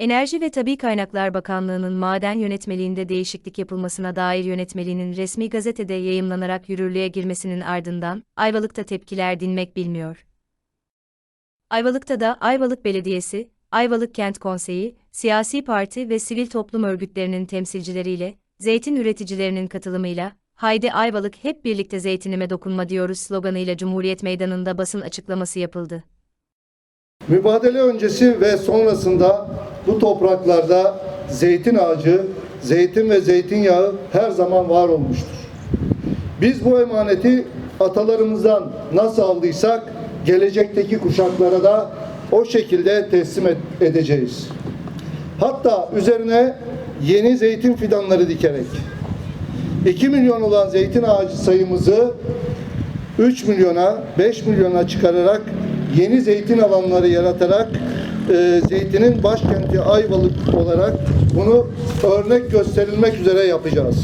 Enerji ve Tabi Kaynaklar Bakanlığı'nın maden yönetmeliğinde değişiklik yapılmasına dair yönetmeliğinin resmi gazetede yayımlanarak yürürlüğe girmesinin ardından Ayvalık'ta tepkiler dinmek bilmiyor. Ayvalık'ta da Ayvalık Belediyesi, Ayvalık Kent Konseyi, siyasi parti ve sivil toplum örgütlerinin temsilcileriyle, zeytin üreticilerinin katılımıyla, Haydi Ayvalık hep birlikte zeytinime dokunma diyoruz sloganıyla Cumhuriyet Meydanı'nda basın açıklaması yapıldı. Mübadele öncesi ve sonrasında bu topraklarda zeytin ağacı, zeytin ve zeytinyağı her zaman var olmuştur. Biz bu emaneti atalarımızdan nasıl aldıysak gelecekteki kuşaklara da o şekilde teslim edeceğiz. Hatta üzerine yeni zeytin fidanları dikerek 2 milyon olan zeytin ağacı sayımızı 3 milyona, 5 milyona çıkararak yeni zeytin alanları yaratarak e, zeytinin başkenti Ayvalık olarak bunu örnek gösterilmek üzere yapacağız.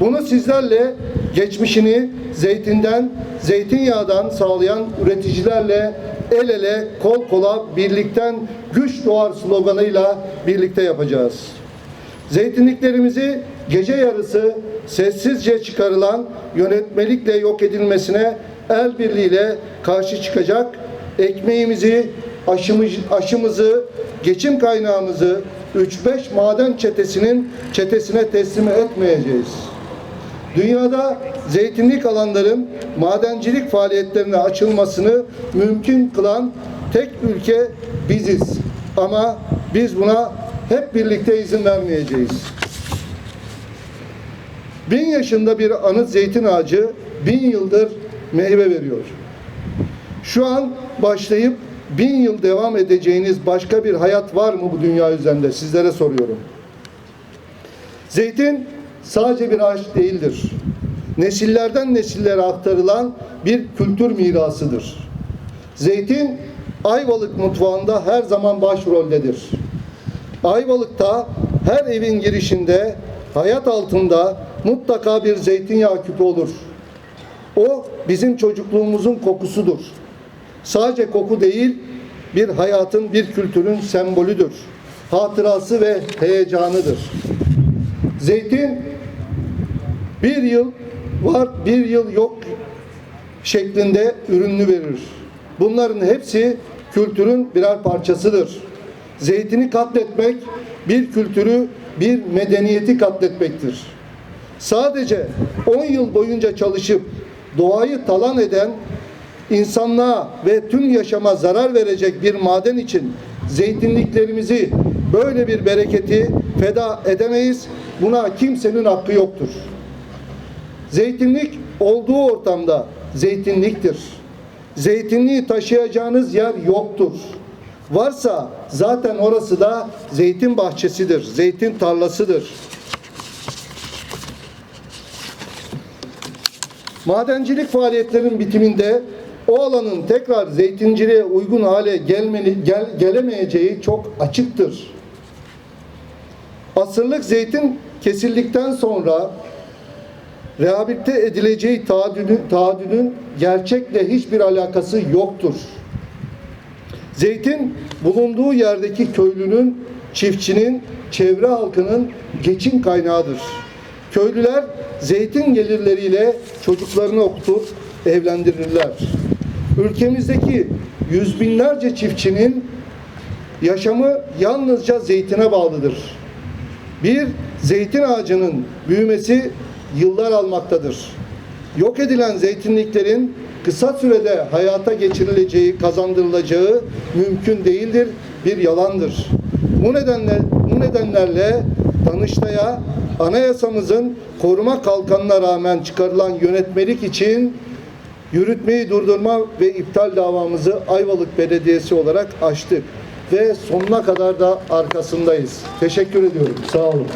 Bunu sizlerle geçmişini zeytinden, zeytinyağdan sağlayan üreticilerle el ele, kol kola, birlikten güç doğar sloganıyla birlikte yapacağız. Zeytinliklerimizi gece yarısı sessizce çıkarılan yönetmelikle yok edilmesine el birliğiyle karşı çıkacak, ekmeğimizi, aşımız, aşımızı, geçim kaynağımızı 3-5 maden çetesinin çetesine teslim etmeyeceğiz. Dünyada zeytinlik alanların madencilik faaliyetlerine açılmasını mümkün kılan tek ülke biziz. Ama biz buna hep birlikte izin vermeyeceğiz. Bin yaşında bir anıt zeytin ağacı bin yıldır meyve veriyor. Şu an başlayıp bin yıl devam edeceğiniz başka bir hayat var mı bu dünya üzerinde? Sizlere soruyorum. Zeytin sadece bir ağaç değildir. Nesillerden nesillere aktarılan bir kültür mirasıdır. Zeytin Ayvalık mutfağında her zaman başroldedir. Ayvalık'ta her evin girişinde hayat altında mutlaka bir zeytinyağı küpü olur. O bizim çocukluğumuzun kokusudur. Sadece koku değil, bir hayatın, bir kültürün sembolüdür. Hatırası ve heyecanıdır. Zeytin bir yıl var, bir yıl yok şeklinde ürününü verir. Bunların hepsi kültürün birer parçasıdır. Zeytini katletmek bir kültürü, bir medeniyeti katletmektir. Sadece 10 yıl boyunca çalışıp doğayı talan eden insanlığa ve tüm yaşama zarar verecek bir maden için zeytinliklerimizi böyle bir bereketi feda edemeyiz. Buna kimsenin hakkı yoktur. Zeytinlik olduğu ortamda zeytinliktir. Zeytinliği taşıyacağınız yer yoktur. Varsa zaten orası da zeytin bahçesidir, zeytin tarlasıdır. Madencilik faaliyetlerinin bitiminde o alanın tekrar zeytinciliğe uygun hale gelmeli, gel, gelemeyeceği çok açıktır. Asırlık zeytin kesildikten sonra rehabilite edileceği taahhüdün, taahhüdün gerçekle hiçbir alakası yoktur. Zeytin bulunduğu yerdeki köylünün, çiftçinin, çevre halkının geçim kaynağıdır. Köylüler zeytin gelirleriyle çocuklarını okutup evlendirirler. Ülkemizdeki yüz binlerce çiftçinin yaşamı yalnızca zeytine bağlıdır. Bir zeytin ağacının büyümesi yıllar almaktadır. Yok edilen zeytinliklerin kısa sürede hayata geçirileceği, kazandırılacağı mümkün değildir, bir yalandır. Bu nedenle bu nedenlerle Danıştay'a anayasamızın koruma kalkanına rağmen çıkarılan yönetmelik için yürütmeyi durdurma ve iptal davamızı Ayvalık Belediyesi olarak açtık ve sonuna kadar da arkasındayız. Teşekkür ediyorum. Sağ olun.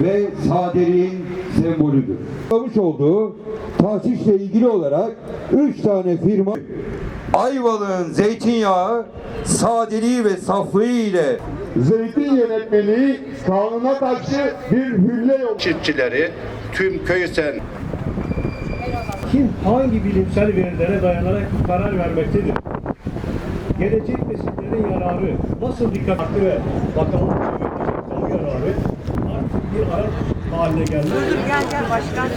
ve sadeliğin sembolüdür. Yapmış olduğu tahsisle ilgili olarak üç tane firma Ayvalık'ın zeytinyağı sadeliği ve saflığı ile Zeytin yönetmeliği kanuna karşı bir hülle yok. çiftçileri, tüm Köysen kim hangi bilimsel verilere dayanarak karar vermektedir? Gelecek nesillerin yararı nasıl dikkat farklı ve bakanlık kamu yararı artık bir araç haline geldi. Gel gel başkan.